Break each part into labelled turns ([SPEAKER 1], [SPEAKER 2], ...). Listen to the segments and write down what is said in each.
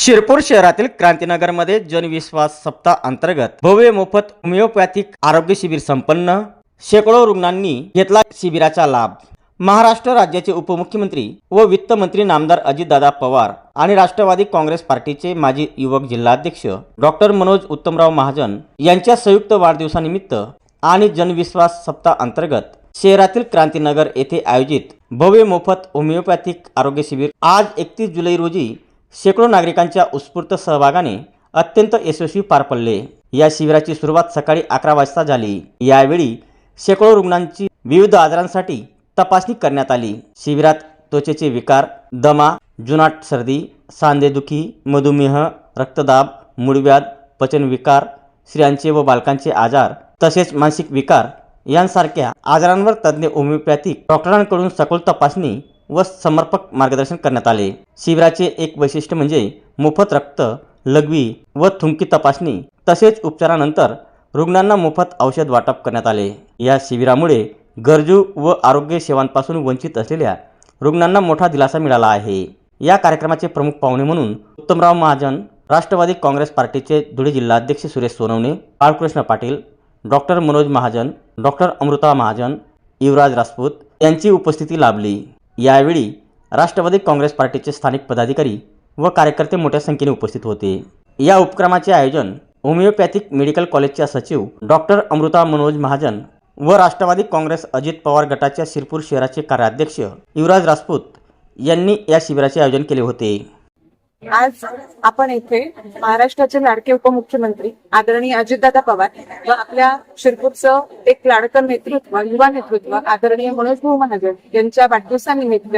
[SPEAKER 1] शिरपूर शहरातील क्रांतीनगरमध्ये जनविश्वास सप्ताह अंतर्गत भव्य मोफत होमिओपॅथिक आरोग्य शिबिर संपन्न. शेकडो रुग्णांनी घेतला शिबिराचा लाभ. महाराष्ट्र राज्याचे उपमुख्यमंत्री व वित्तमंत्री नामदार अजितदादा पवार आणि राष्ट्रवादी काँग्रेस पार्टीचे माजी युवक जिल्हाध्यक्ष डॉक्टर मनोज उत्तमराव महाजन यांच्या संयुक्त वाढदिवसानिमित्त आणि जनविश्वास सप्ताह अंतर्गत शहरातील क्रांतीनगर येथे आयोजित भव्य मोफत होमिओपॅथिक आरोग्य शिबिर आज एकतीस जुलै रोजी शेकडो नागरिकांच्या उत्स्फूर्त सहभागाने अत्यंत यशस्वी पार पडले. या शिबिराची सुरुवात सकाळी अकरा वाजता झाली. यावेळी शेकडो रुग्णांची विविध आजारांसाठी तपासणी करण्यात आली. शिबिरात त्वचेचे विकार दमा जुनाट सर्दी सांधेदुखी मधुमेह रक्तदाब मूळव्याध पचनविकार स्त्रियांचे व बालकांचे आजार तसेच मानसिक विकार यांसारख्या आजारांवर तज्ज्ञ होमिओपॅथिक डॉक्टरांकडून सखोल तपासणी व समर्पक मार्गदर्शन करण्यात आले. शिबिराचे एक वैशिष्ट्य म्हणजे मोफत रक्त लघवी व थुंकी तपासणी तसेच उपचारानंतर रुग्णांना मोफत औषध वाटप करण्यात आले. या शिबिरामुळे गरजू व आरोग्य सेवांपासून वंचित असलेल्या रुग्णांना मोठा दिलासा मिळाला आहे. या कार्यक्रमाचे प्रमुख पाहुणे म्हणून उत्तमराव महाजन राष्ट्रवादी काँग्रेस पार्टीचे धुळे जिल्हाध्यक्ष सुरेश सोनवणे बाळकृष्ण पाटील डॉक्टर मनोज महाजन डॉक्टर अमृता महाजन युवराज राजपूत यांची उपस्थिती लाभली. यावेळी राष्ट्रवादी काँग्रेस पार्टीचे स्थानिक पदाधिकारी व कार्यकर्ते मोठ्या संख्येने उपस्थित होते. या उपक्रमाचे आयोजन होमिओपॅथिक मेडिकल कॉलेजच्या सचिव डॉक्टर अमृता मनोज महाजन व राष्ट्रवादी काँग्रेस अजित पवार गटाच्या शिरपूर शहराचे कार्याध्यक्ष युवराज राजपूत यांनी या शिबिराचे आयोजन केले होते.
[SPEAKER 2] आज आपण येथे महाराष्ट्राचे लाडके उपमुख्यमंत्री आदरणीय अजितदादा पवार व आपल्या शिरपूरचं एक लाडकं नेतृत्व युवा नेतृत्व आदरणीय मनोज भाऊ महाजन यांच्या वाढदिवसानिमित्त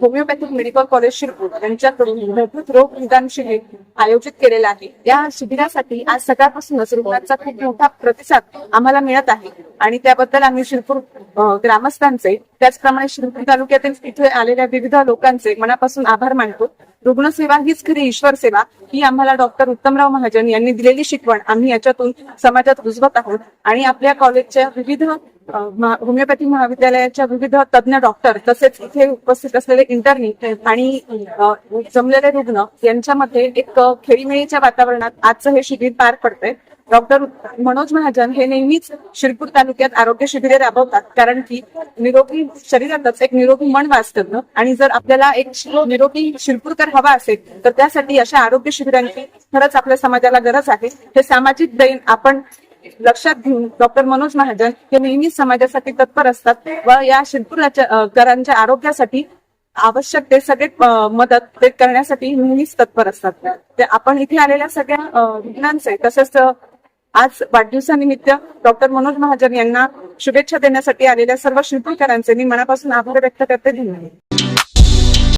[SPEAKER 2] होमिओपॅथिक मेडिकल कॉलेज शिरपूर यांच्याकडून मूलभूत रोग निदान शिबिर आयोजित केलेलं आहे. या शिबिरासाठी आज सकाळपासूनच रुग्णांचा खूप मोठा प्रतिसाद आम्हाला मिळत आहे आणि त्याबद्दल आम्ही शिरपूर ग्रामस्थांचे त्याचप्रमाणे शिरपूर तालुक्यातील इथे आलेल्या विविध लोकांचे मनापासून आभार मानतो. रुग्णसेवा हीच खरी ईश्वर सेवा ही आम्हाला डॉक्टर उत्तमराव महाजन यांनी दिलेली शिकवण. आम्ही याच्यातून समाजात रुजवत आहोत. आणि आपल्या कॉलेजच्या विविध होमिओपॅथी महाविद्यालयाच्या विविध तज्ञ डॉक्टर तसेच इथे उपस्थित असलेले इंटरनी आणि जमलेले रुग्ण यांच्यामध्ये एक खेळीमेळीच्या वातावरणात आजचं हे शिबिर पार पडतंय. डॉक्टर मनोज महाजन हे नेहमीच शिरपूर तालुक्यात आरोग्य शिबिरे राबवतात. कारण की निरोगी शरीरातच एक निरोगी मन वाचतं आणि जर आपल्याला एक निरोगी शिरपूरकर हवा असेल तर त्यासाठी अशा आरोग्य शिबिरांची खरंच आपल्या समाजाला गरज आहे. हे सामाजिक दैन आपण लक्षात घेऊन डॉक्टर मनोज महाजन हे नेहमीच समाजासाठी तत्पर असतात व या शिरपूरच्या करांच्या आरोग्यासाठी आवश्यक ते सगळे मदत ते करण्यासाठी नेहमीच तत्पर असतात. ते आपण इथे आलेल्या सगळ्या रुग्णांचे तसेच आज वाढदिवसानिमित्त डॉक्टर मनोज महाजन यांना शुभेच्छा देण्यासाठी आलेल्या सर्व शिल्पकारांचे मी मनापासून आभार व्यक्त करते. धन्यवाद.